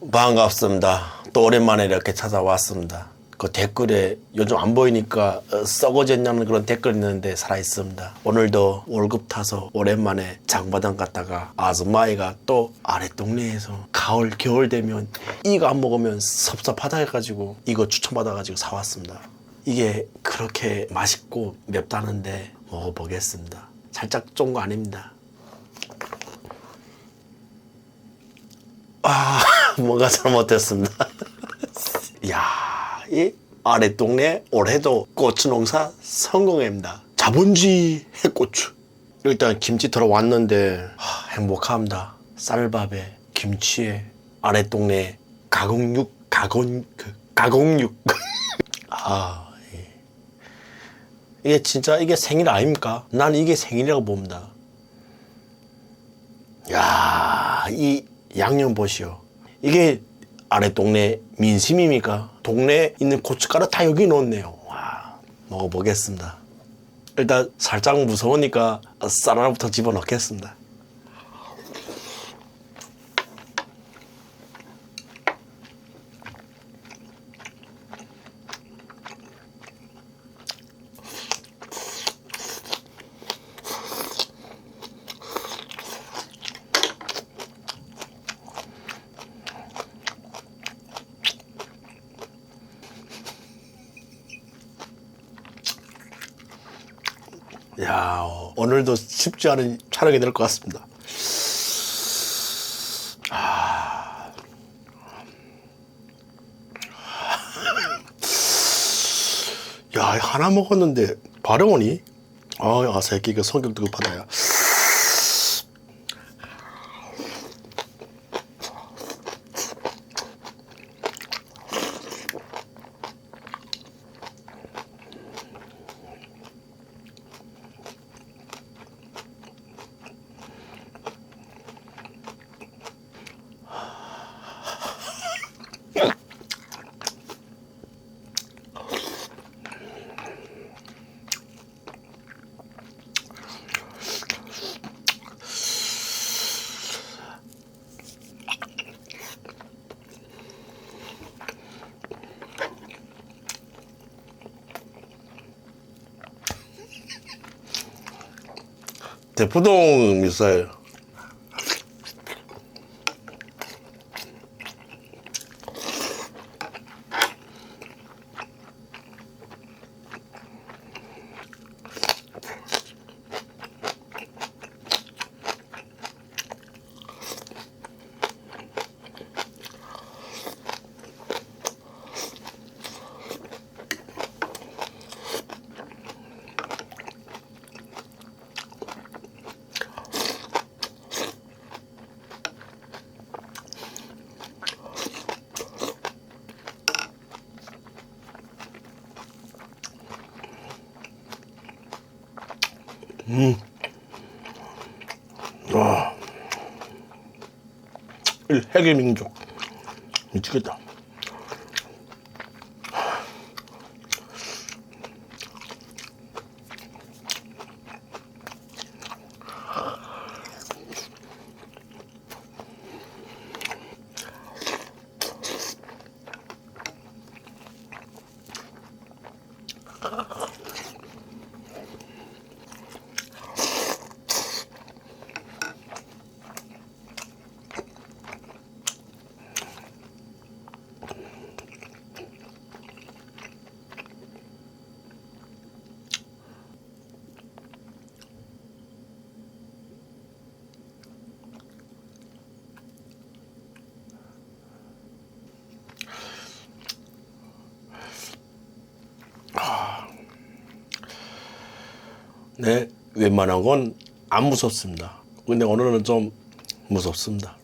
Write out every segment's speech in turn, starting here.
반갑습니다. 또 오랜만에 이렇게 찾아왔습니다. 그 댓글에 요즘 안 보이니까 어, 썩어졌냐는 그런 댓글 있는데 살아있습니다. 오늘도 월급 타서 오랜만에 장바당 갔다가 아줌마이가 또 아래 동네에서 가을 겨울 되면 이거 안 먹으면 섭섭하다 해가지고 이거 추천받아가지고 사왔습니다. 이게 그렇게 맛있고 맵다는데 먹어보겠습니다. 살짝 쫀 거 아닙니다. 아, 뭔가 잘못됐습니다. 야, 이 아래 동네 올해도 고추 농사 성공입니다. 자본주의 해고추. 일단 김치 들어왔는데 하, 행복합니다. 쌀밥에 김치에 아래 동네 가공육 가공 그 가공육. 아, 예. 이게 진짜 이게 생일 아닙니까? 난 이게 생일이라고 봅니다. 야, 이 양념 보시오. 이게 아래 동네 민심입니까? 동네에 있는 고춧가루 다 여기 넣었네요. 와, 먹어보겠습니다. 일단 살짝 무서우니까 쌀 하나부터 집어넣겠습니다. 야, 어, 오늘도 쉽지 않은 촬영이 될 것 같습니다. 아. 야, 하나 먹었는데 바로 오니? 아, 아 새끼 그 성격 도 급하다야. 대포동 미사일. 와. 이 핵의 민족. 미치겠다. 네, 웬만한 건 안 무섭습니다. 근데 오늘은 좀 무섭습니다.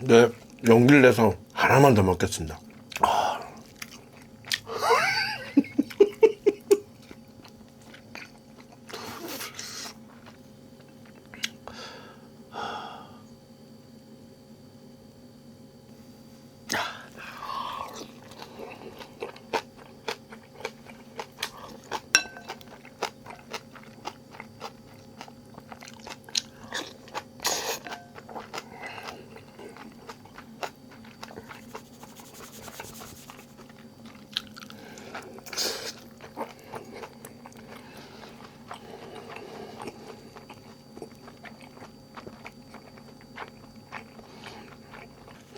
네, 용기를 내서 하나만 더 먹겠습니다.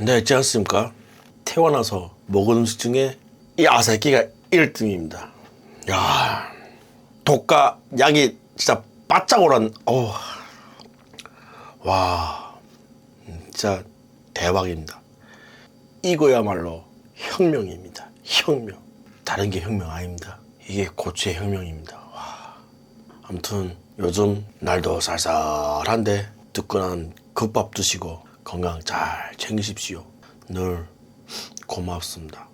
네, 있지 않습니까? 태어나서 먹은 음식 중에 이 아사히키가 1등입니다. 야, 독가 양이 진짜 바짝 오란, 어, 와, 진짜 대박입니다. 이거야말로 혁명입니다. 혁명. 다른 게 혁명 아닙니다. 이게 고추의 혁명입니다. 와. 아무튼 요즘 날도 쌀쌀한데 뜨끈한 컵밥 드시고 건강 잘 챙기십시오. 늘 고맙습니다.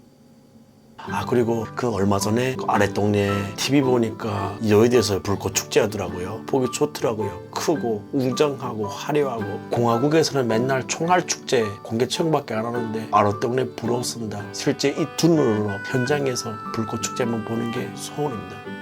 아 그리고 그 얼마 전에 그 아래 동네 TV 보니까 여의도에서 불꽃 축제 하더라고요. 보기 좋더라고요. 크고 웅장하고 화려하고 공화국에서는 맨날 총알 축제 공개 체험밖에 안 하는데 아래 동네 부러웠습니다. 실제 이 두 눈으로 현장에서 불꽃 축제 한번 보는 게 소원입니다.